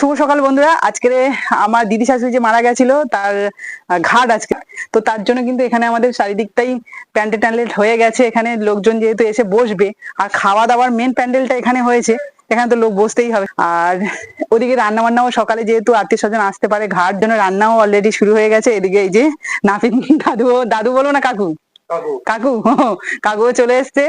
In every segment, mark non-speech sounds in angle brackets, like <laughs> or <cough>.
শুভ সকাল বন্ধুরা। আজকে আমার দিদি শাশুড়ি যে মারা গেছিল তার ঘাট আজকে। তো তার জন্য কিন্তু এখানে আমাদের চারিদিকটাই প্যান্ডেল ট্যান্ডেল হয়ে গেছে। এখানে লোকজন যেহেতু এসে বসবে আর খাওয়া দাওয়ার মেন প্যান্ডেলটা এখানে হয়েছে এখানে তো লোক বসতেই হবে। আর ওদিকে রান্না বান্নাও সকালে যেহেতু আত্মীয় স্বজন আসতে পারে ঘাট জন্য রান্নাও অলরেডি শুরু হয়ে গেছে। এদিকে এই যে নাপিত দাদু দাদু বলো না কাকু? কাকু। কাকুও চলে এসছে।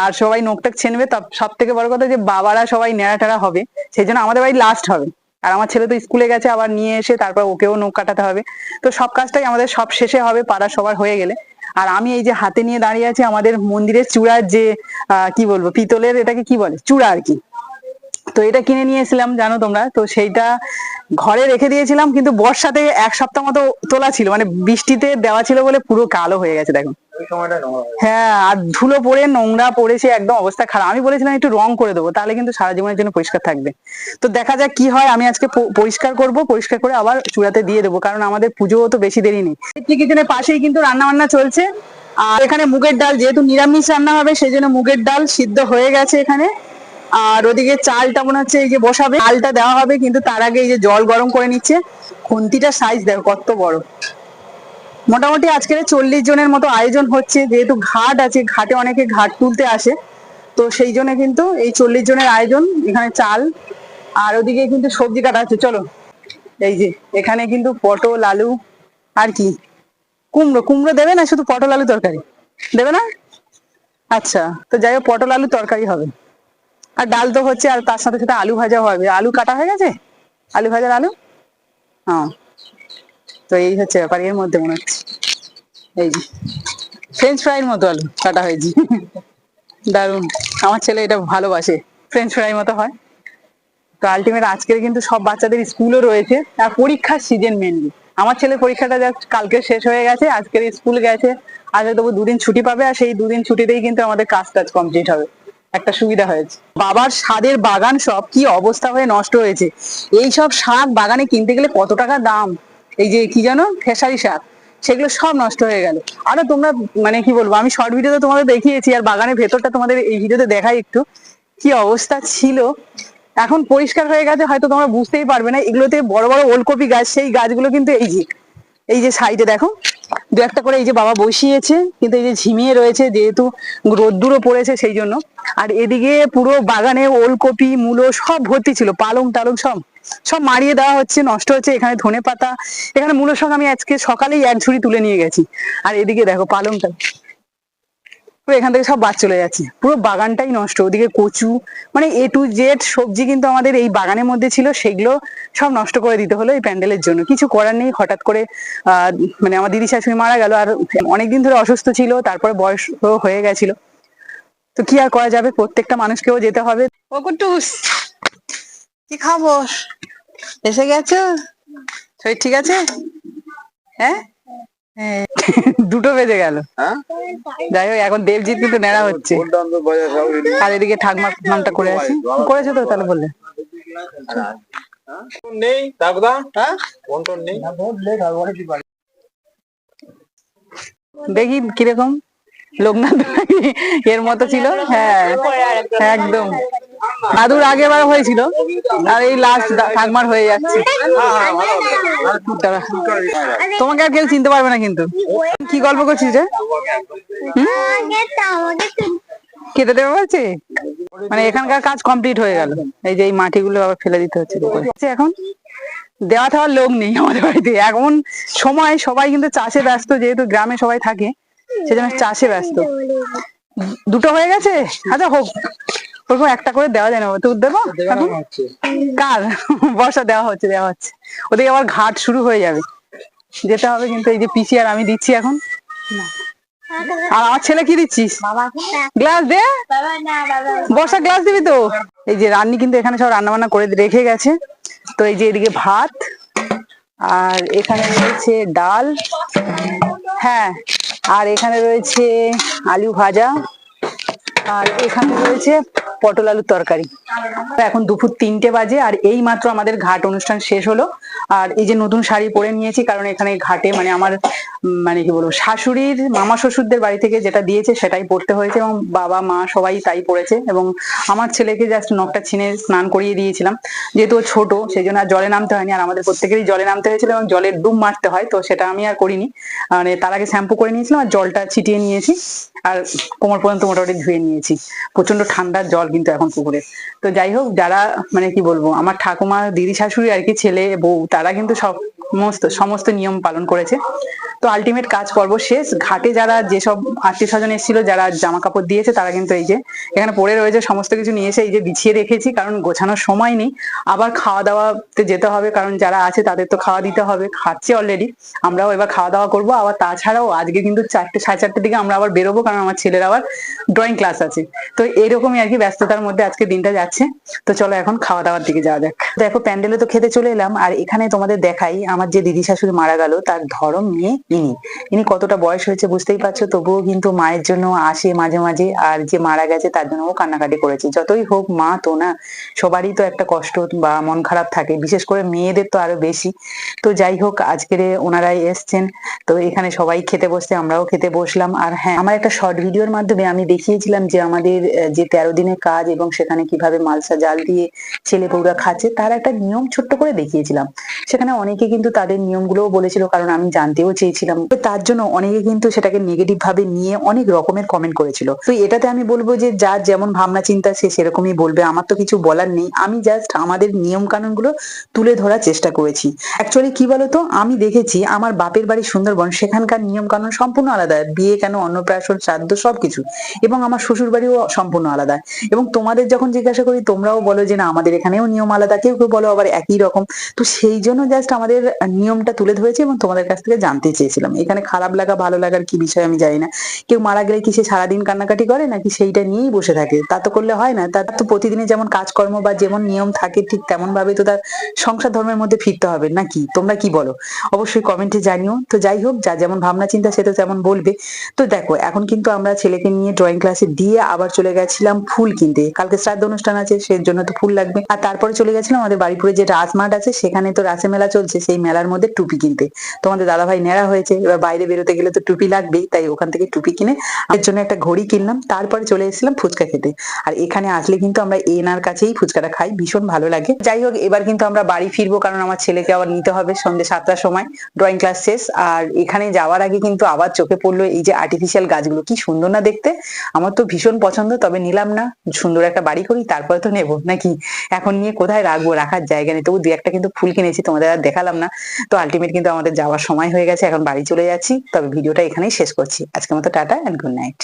আর সবাই নোকটাক ছেনবে। সব থেকে বড় কথা যে বাবারা সবাই নেড়া টেড়া হবে সেই জন্য আমাদের বাড়ি লাস্ট হবে। আর আমার ছেলে তো স্কুলে গেছে, আবার নিয়ে এসে তারপর ওকেও নখ কাটাতে হবে। তো সব কাজটাই আমাদের সব শেষে হবে, পাড়া সবার হয়ে গেলে। আর আমি এই যে হাতে নিয়ে দাঁড়িয়ে আছি, আমাদের মন্দিরের চূড়ার যে কি বলব, পিতলের এটাকে কি বলে? চূড়া আর কি। তো এটা কিনে নিয়ে এসেছিলাম জানো তোমরা? তো সেইটা ঘরে রেখে দিয়েছিলাম, কিন্তু বর্ষাতে এক সপ্তাহ মতো তোলা ছিল মানে বৃষ্টিতে দেওয়া ছিল বলে পুরো কালো হয়ে গেছে, দেখো। হয়ে আর ধুলো পড়ে, নোংরা পড়েছে একদম অবস্থা খারাপ। আমি বলেছিলাম একটু রং করে দেবো, তাহলে কিন্তু সারা জীবনের জন্য পরিষ্কার থাকবে। তো দেখা যাক কি হয়, আমি আজকে পরিষ্কার করব, পরিষ্কার করে আবার চূড়াতে দিয়ে দেবো, কারণ আমাদের পুজো তো বেশি দেরি নেই। কিচেনের পাশেই কিন্তু রান্না বান্না চলছে। আর এখানে মুগের ডাল, যেহেতু নিরামিষ রান্না হবে সেই জন্য মুগের ডাল সিদ্ধ হয়ে গেছে এখানে। আর ওদিকে চালটা মনে হচ্ছে এই যে বসাবে, চালটা দেওয়া হবে, কিন্তু তার আগে এই যে জল গরম করে নিচ্ছে। খুন্তিটা সাইজ দেখো, কত বড়। মোটামুটি আজকের চল্লিশ জনের মতো আয়োজন হচ্ছে, যেহেতু ঘাট আছে, ঘাটে অনেকে ঘাট তুলতে আসে। তো সেই জন্য কিন্তু এই চল্লিশ জনের আয়োজন, এখানে চাল আর ওদিকে কিন্তু সবজি কাটা আছে চলো, এই যে এখানে কিন্তু পটল, আলু আর কি? কুমড়ো কুমড়ো দেবে না শুধু পটল, আলু তরকারি? দেবে না? আচ্ছা তো যাই হোক, পটল, আলু তরকারি হবে। আর ডাল তো হচ্ছে, আর তার সাথে সাথে আলু ভাজা হবে। আলু কাটা হয়ে গেছে? আলু ভাজার আলু? হ্যাঁ। তো এই হচ্ছে ব্যাপার, এর মধ্যে মনে হচ্ছে। এই যে ফ্রেঞ্চ ফ্রাইয়ের মতো আলু কাটা হয়েছে। দারুণ আমার ছেলে এটা ভালোবাসে। ফ্রেঞ্চ ফ্রাই মতো হয়। তো আলটিমেট আজকের কিন্তু সব বাচ্চাদের স্কুলও রয়েছে। আর পরীক্ষার সিজন মেনলি আমার ছেলের পরীক্ষাটা just কালকে শেষ হয়ে গেছে, আজকের স্কুল গেছে। আজকে তবু দুদিন ছুটি পাবে, আর সেই দুদিন ছুটিতেই কিন্তু আমাদের কাজ টাজ কমপ্লিট হবে। একটা সুবিধা হয়েছে। বাবার স্বাদের বাগান সব কি অবস্থা হয়ে নষ্ট হয়েছে। এই সব শাক বাগানে কিনতে গেলে কত টাকা দাম? এই যে কি জানো খেসারি শাক, সেগুলো সব নষ্ট হয়ে গেল। আরও তোমরা মানে কি বলব, আমি শর্ট ভিডিওতে তোমাদের দেখিয়েছি, আর বাগানের ভেতরটা তোমাদের এই ভিডিওতে দেখাই একটু, কি অবস্থা ছিল। এখন পরিষ্কার হয়ে গেছে, হয়তো তোমরা বুঝতেই পারবে না, এগুলোতে বড় বড় ওলকপি গাছ, সেই গাছগুলো কিন্তু এই যে এই যে সাইডে দেখো, দু একটা করে এই যে বাবা বসিয়েছে, কিন্তু এই যে ঝিমিয়ে রয়েছে যেহেতু রোদ্দুরও পড়েছে সেই জন্য। আর এদিকে পুরো বাগানে ওলকপি, মূলো সব ভর্তি ছিল, পালং টালং সব। সব মারিয়ে দেওয়া হচ্ছে, নষ্ট হচ্ছে, এখানে ধনে পাতা এখানে মূলো সঙ্গে আমি আজকে সকালেই এক ঝুড়ি তুলে নিয়ে গেছি। আর এদিকে দেখো পালংটা। পুরো এখান থেকে সব বাদ চলে যাচ্ছে। পুরো বাগানটাই নষ্ট, ওদিকে কচু মানে এ টু জেড সবজি কিন্তু আমাদের এই বাগানের মধ্যে ছিল, সেগুলো সব নষ্ট করে দিতে হলো এই প্যান্ডেলের জন্য। কিছু করার নেই, হঠাৎ করে মানে আমার দিদি শাশুড়ি মারা গেল, আর অনেকদিন ধরে অসুস্থ ছিল, তারপরে বয়স হয়ে গেছিল। তো কি আর করা যাবে? প্রত্যেকটা মানুষকেও যেতে হবে। ও কি খবর? এসে গেছো? শরীর ঠিক আছে? হ্যাঁ। <laughs> দুটো বেজে গেল। হ্যাঁ? যাই হোক এখন দেবজিৎ কিন্তু নেড়া হচ্ছে। আর এদিকে ঠাকমা নামটা করে আছে করেছ তো তাহলে বললে। নেই দাদা হ্যাঁ? নেই? দেখি কীরকম। লোকনাথ এর মতো ছিল। হ্যাঁ একদম। দাদুর আগের বার হয়েছিল। আর লাস্ট ঠাকমার হয়ে যাচ্ছে। তোমাকে আর কেউ চিনতে পারবে না কিন্তু। কি গল্প করছিস রে? খেতে দেবে বলছে? মানে এখানকার কাজ কমপ্লিট হয়ে গেল। এই যে এই মাটিগুলো আবার ফেলে দিতে হচ্ছে এখন? দেওয়া থাওয়ার লোক নেই আমাদের বাড়িতে। এখন সময়, সবাই কিন্তু চাষে ব্যস্ত, যেহেতু গ্রামে সবাই থাকে, সেজন্য চাষে ব্যস্ত। দুটো হয়ে গেছে? আচ্ছা হোক। ওরকম একটা করে দেওয়া যায় না তুই দেবো এখন? কার? বর্ষা দেওয়া হচ্ছে দেওয়া হচ্ছে। ওদিকে আবার ঘাট শুরু হয়ে যাবে। যেতে হবে কিন্তু এই যে পিসি আর আমি দিচ্ছি এখন। আর আমার ছেলে কি দিচ্ছিস? গ্লাস দে। বর্ষা গ্লাস দিবি তো? এই যে রান্নি কিন্তু এখানে সব রান্না বান্না করে রেখে গেছে। তো এই যে এদিকে ভাত আর এখানে রয়েছে ডাল। হ্যাঁ আর এখানে রয়েছে আলু ভাজা। আর এখানে রয়েছে পটল আলুর তরকারি। এখন দুপুর তিনটে বাজে আর এই মাত্র আমাদের ঘাট অনুষ্ঠান শেষ হলো। আর এই যে নতুন শাড়ি পরে নিয়েছি, কারণ এখানে ঘাটে মানে আমার মানে কি বলব, শাশুড়ির মামা শ্বশুরদের বাড়ি থেকে যেটা দিয়েছে সেটাই পড়তে হয়েছে এবং বাবা, মা সবাই তাই পড়েছে এবং আমার ছেলেকে জাস্ট নখটা ছিনে স্নান করিয়ে দিয়েছিলাম। যেহেতু ও ছোট, সেই জন্য আর জলে নামতে হয়নি। আর আমাদের প্রত্যেকেরই জলে নামতে হয়েছিল এবং জলের ডুব মারতে হয়, তো সেটা আমি আর করিনি। মানে তার আগে শ্যাম্পু করে নিয়েছিলাম আর জলটা ছিটিয়ে নিয়েছি। আর কোমর পর্যন্ত মোটামুটি ধুয়ে নিয়েছি। প্রচণ্ড ঠান্ডার জল কিন্তু এখন পুকুরে তো যাই হোক, যারা মানে কি বলব, আমার ঠাকুমা দিদি শাশুড়ি আর কি ছেলে, বউ, তারা কিন্তু সমস্ত সমস্ত নিয়ম পালন করেছে। তো আলটিমেট কাজ পর্ব শেষ। ঘাটে যারা যেসব আত্মীয় স্বজন এসেছিল, যারা জামা কাপড় দিয়েছে, তারা কিন্তু এই যে, এখানে পড়ে রয়েছে, সমস্ত কিছু নিয়ে এসে এই যে বিছিয়ে রেখেছি, কারণ গোছানোর সময় নেই। আবার খাওয়া দাওয়াতে যেতে হবে, কারণ যারা আছে তাদের তো খাওয়া দিতে হবে, খাচ্ছে অলরেডি আমরাও এবার খাওয়া দাওয়া করব। আবার তাছাড়াও আজকে কিন্তু চারটে, সাড়ে চারটের দিকে আমরা আবার বেরোবো, কারণ আমার ছেলের আবার ড্রয়িং ক্লাস আছে। তো এরকমই আর কি ব্যস্ততার মধ্যে আজকে দিনটা যাচ্ছে। তো চলো এখন খাওয়া দাওয়ার দিকে যাওয়া যাক। দেখো, প্যান্ডেলে তো খেতে চলে এলাম। আর এখানে তোমাদের দেখাই আমার যে দিদি শাশুড়ি মারা গেল, তার ধরম নিয়ে ইনি। ইনি কতটা বয়স হয়েছে বুঝতেই পারছ? তবুও কিন্তু মায়ের জন্য আসে মাঝে মাঝে, আর যে মারা গেছে তার জন্য ও কান্নাকাটি করেছে। যতই হোক মা তো না, সবারই তো একটা কষ্ট বা মন খারাপ থাকে, বিশেষ করে মেয়েদের তো আরও বেশি। তো যাই হোক, আজকের ওনারাই এসছেন, তো এখানে সবাই খেতে বসছে আমরাও খেতে বসলাম। আর হ্যাঁ আমার একটা শর্ট ভিডিওর মাধ্যমে আমি দেখিয়েছিলাম যে আমাদের যে তেরো দিনের কাজ এবং সেখানে কীভাবে মালসা জাল দিয়ে ছেলে বউরা খাচ্ছে, তার একটা নিয়ম ছোট্ট করে দেখিয়েছিলাম। সেখানে অনেকে কিন্তু তাদের নিয়মগুলোও বলেছিল, কারণ আমি জানতেও চেয়েছিলাম। তো তার জন্য অনেকে কিন্তু সেটাকে নেগেটিভ ভাবে নিয়ে অনেক রকমের কমেন্ট করেছিল। তো এটাতে আমি বলব যে, যার যেমন ভাবনা চিন্তা সে সেরকমই বলবে, আমার তো কিছু বলার নেই। আমি জাস্ট আমাদের নিয়ম কানুনগুলো তুলে ধরার চেষ্টা করেছি। অ্যাকচুয়ালি কি বলতো? আমি দেখেছি আমার বাপের বাড়ি সুন্দরবন, সেখানকার নিয়ম কানুন সম্পূর্ণ আলাদা। বিয়ে কেন, অন্নপ্রাশন, শ্রাদ্ধ সবকিছু। এবং আমার শ্বশুর বাড়িও সম্পূর্ণ আলাদা। এবং তোমাদের যখন জিজ্ঞাসা করি, তোমরাও বলো যে, না, আমাদের এখানেও নিয়ম আলাদা। কেউ কেউ বলো আবার একই রকম। তো সেই জন্য জাস্ট আমাদের নিয়মটা তুলে ধরেছি এবং তোমাদের কাছ থেকে জানতে চেয়েছিলাম। এখানে খারাপ লাগা, ভালো লাগার কি বিষয় আমি জানি না। কেউ মারা গেলে কি সে সারাদিন কান্নাকাটি করে, নাকি সেইটা নিয়েই বসে থাকে? তা তো করলে হয় না। তার তো প্রতিদিনে যেমন কাজকর্ম বা যেমন নিয়ম থাকে, ঠিক তেমন ভাবে তো তার সংসার ধর্মের মধ্যে ফিরতে হবে। নাকি? তোমরা কি বলো? অবশ্যই কমেন্টে জানিও। তো যাই হোক, যা যেমন ভাবনা চিন্তা, সে তো তেমন বলবে। তো দেখো, এখন কিন্তু আমরা ছেলেকে নিয়ে ড্রয়িং ক্লাসে দিয়ে আবার চলে গেছিলাম ফুল কিনতে। কালকে শ্রাদ্ধ অনুষ্ঠান আছে সেই জন্য তো ফুল লাগবে। আর তারপরে চলে গেছিলাম আমাদের বাড়িপুরে যে রাজমাঠ আছে, সেখানে তো রাসে মেলা চলছে, সেই মেলার মধ্যে টুপি কিনতে। তোমাদের দাদা ভাই নেড়া হয়েছে, এবার বাইরে বেরোতে গেলে তো টুপি লাগবেই, তাই ওখান থেকে টুপি কিনে আমার জন্য একটা ঘড়ি কিনলাম, তারপরে চলে এসেছিলাম ফুচকা খেতে। আর এখানে আসলে কিন্তু আমরা এনার কাছেই ফুচকাটা খাই, ভীষণ ভালো লাগে। যাই হোক, এবার কিন্তু আমরা বাড়ি ফিরবো, কারণ আমার ছেলেকে আবার নিতে হবে সন্ধ্যে সাতটার সময় ড্রয়িং ক্লাস শেষ। আর এখানে যাওয়ার আগে কিন্তু আবার চোখে পড়ল এই যে আর্টিফিশিয়াল গাছগুলো, কি সুন্দর না দেখতে? আমার তো ভীষণ পছন্দ, তবে নিলাম না, সুন্দর একটা বাড়ি করি, তারপরে তো নেব, নাকি? এখন নিয়ে কোথায় রাখব, রাখার জায়গা নেই, তবু দু একটা কিন্তু ফুল কিনেছি, তোমাদের আর দেখালাম না। তো আলটিমেট কিন্তু আমাদের যাওয়ার সময় হয়ে গেছে, এখন বাড়ি চলে যাচ্ছি। তবে ভিডিওটা এখানেই শেষ করছি। আজকের মতো টাটা অ্যান্ড গুড নাইট